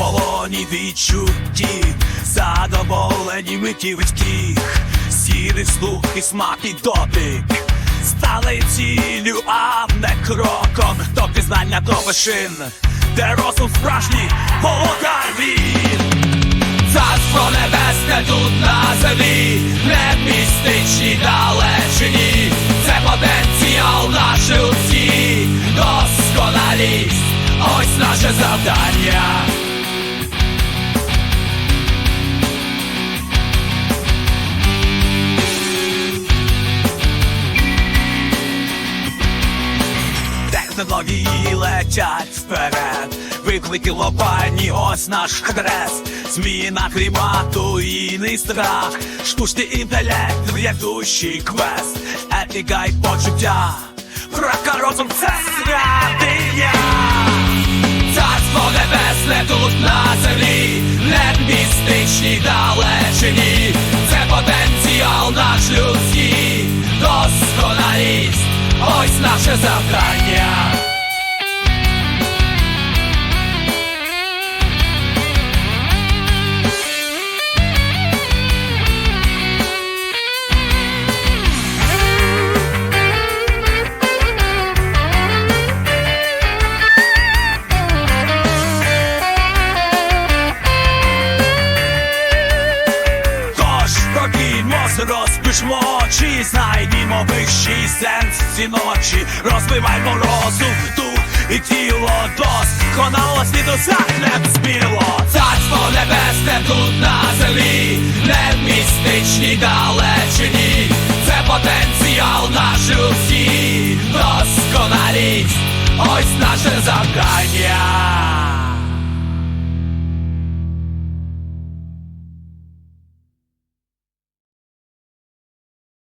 червоні відчутті, задоволені миті витьких, сірий слух і смак і дотик. Стали ціллю, а не кроком до пізнання до вершин, де розум справжній володар він. Царство небесне тут на землі, не в містичній далечині, це потенціал наш людський, досконалість, ось наше завдання. Технології летять вперед, виклики глобальні, ось наш хрест, зміна клімату і не страх, штучний інтелект, ведущий квест, етика й почуття, рака розум це святиня. Царство небесне тут на землі, не в містичній далечині, наше завдання. Ці ночі, розбивай розум, дух і тіло. Досконалості досягнем збіло Царство небесне тут на землі, не в містичній далечині, це потенціал наш людський, досконалість, ось наше завдання.